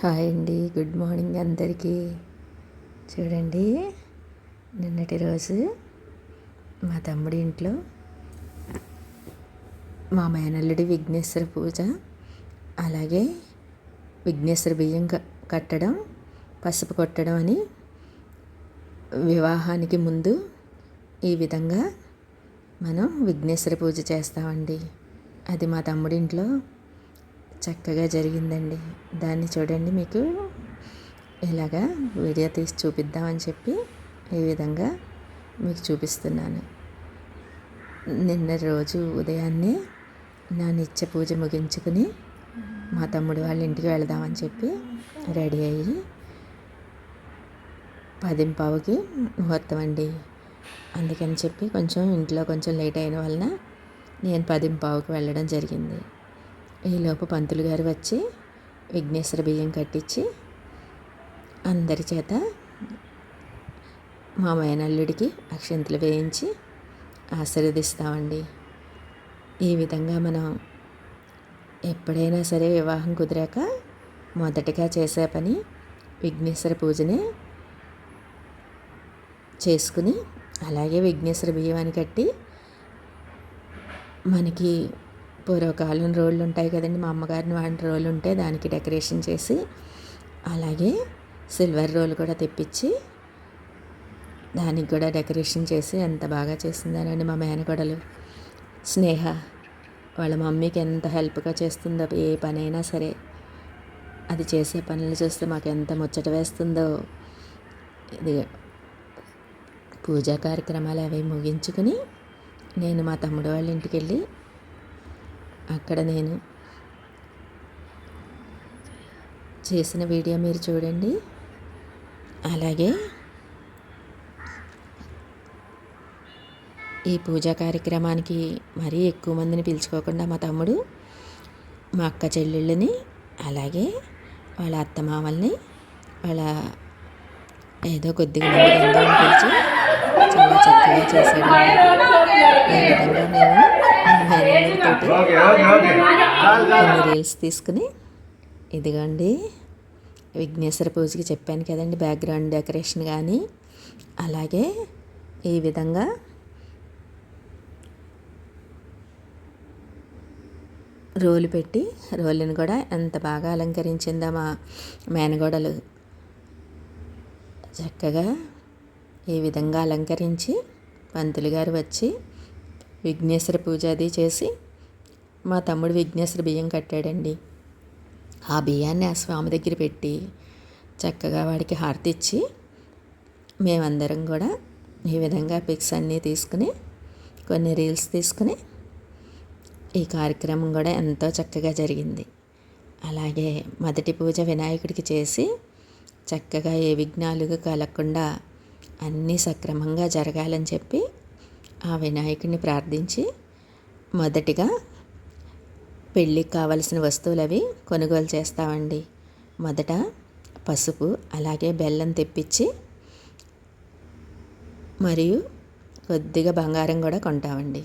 Hi అండి good morning అందరికీ. చూడండి నిన్నటి రోజు మా తమ్ముడి ఇంట్లో మా మేనల్లుడి విఘ్నేశ్వర పూజ అలాగే విఘ్నేశ్వర బియ్యం కట్టడం పసుపు కొట్టడం అని వివాహానికి ముందు ఈ విధంగా మనం విఘ్నేశ్వర పూజ చేస్తామండి. అది మా తమ్ముడి ఇంట్లో చక్కగా జరిగిందండి. దాన్ని చూడండి మీకు. ఇలాగా వీడియో తీసి చూపిద్దామని చెప్పి ఈ విధంగా మీకు చూపిస్తున్నాను. నిన్న రోజు ఉదయాన్నే నా నిత్య పూజ ముగించుకుని మా తమ్ముడు వాళ్ళ ఇంటికి వెళదామని చెప్పి రెడీ అయ్యి పదింపావుకి ముహూర్తం అండి. అందుకని చెప్పి కొంచెం ఇంట్లో కొంచెం లేట్ అయిన వలన నేను పదింపావుకి వెళ్ళడం జరిగింది. ఈలోపు పంతులు గారు వచ్చి విఘ్నేశ్వర బియ్యం కట్టించి అందరి చేత మా మేనల్లుడికి అక్షంతలు వేయించి ఆశీర్వదిస్తామండి. ఈ విధంగా మనం ఎప్పుడైనా సరే వివాహం కుదిరాక మొదటగా చేసే పని విఘ్నేశ్వర పూజనే చేసుకుని అలాగే విఘ్నేశ్వర బియ్యాన్ని కట్టి మనకి పూర్వకాలం రోళ్ళు ఉంటాయి కదండి మా అమ్మగారిని వాడిన రోలు ఉంటే దానికి డెకరేషన్ చేసి అలాగే సిల్వర్ రోల్ కూడా తెప్పించి దానికి కూడా డెకరేషన్ చేసి ఎంత బాగా చేసిందానండి మా మేనకోడలు స్నేహ వాళ్ళ మమ్మీకి ఎంత హెల్ప్గా చేస్తుందో ఏ పనైనా సరే అది చేసే పనులు చూస్తే మాకు ఎంత ముచ్చట వేస్తుందో. ఇది పూజా కార్యక్రమాలు అవి ముగించుకుని నేను మా తమ్ముడు వాళ్ళ ఇంటికి వెళ్ళి అక్కడ నేను చేసిన వీడియో మీరు చూడండి. అలాగే ఈ పూజా కార్యక్రమానికి మరీ ఎక్కువ మందిని పిలుచుకోకుండా మా తమ్ముడు మా అక్క చెల్లెళ్ళని అలాగే వాళ్ళ అత్తమామల్ని వాళ్ళ ఏదో కొద్దిగా మంది పిలిచి చాలా చక్కగా చేశాడు. ఈ విధంగా మేము కొన్ని రీల్స్ తీసుకుని ఇదిగోండి విఘ్నేశ్వర పూజకి చెప్పాను కదండి బ్యాక్గ్రౌండ్ డెకరేషన్ కానీ. అలాగే ఈ విధంగా రోలు పెట్టి రోలుని కూడా ఎంత బాగా అలంకరించిందో మా మేనగోడలు చక్కగా ఈ విధంగా అలంకరించి పంతులు గారు వచ్చి విఘ్నేశ్వర పూజ అది చేసి మా తమ్ముడు విఘ్నేశ్వర బియ్యం కట్టాడండి. ఆ బియ్యాన్ని ఆ స్వామి దగ్గర పెట్టి చక్కగా వాడికి హారతి ఇచ్చి మేమందరం కూడా ఈ విధంగా పిక్స్ అన్నీ తీసుకుని కొన్ని రీల్స్ తీసుకుని ఈ కార్యక్రమం కూడా ఎంతో చక్కగా జరిగింది. అలాగే మొదటి పూజ వినాయకుడికి చేసి చక్కగా ఏ విఘ్నాలు కలగకుండా అన్నీ సక్రమంగా జరగాలని చెప్పి ఆ వినాయకుడిని ప్రార్థించి మొదటిగా పెళ్ళికి కావలసిన వస్తువులు అవి కొనుగోలు చేస్తామండి. మొదట పసుపు అలాగే బెల్లం తెప్పించి మరియు కొద్దిగా బంగారం కూడా కొంటామండి.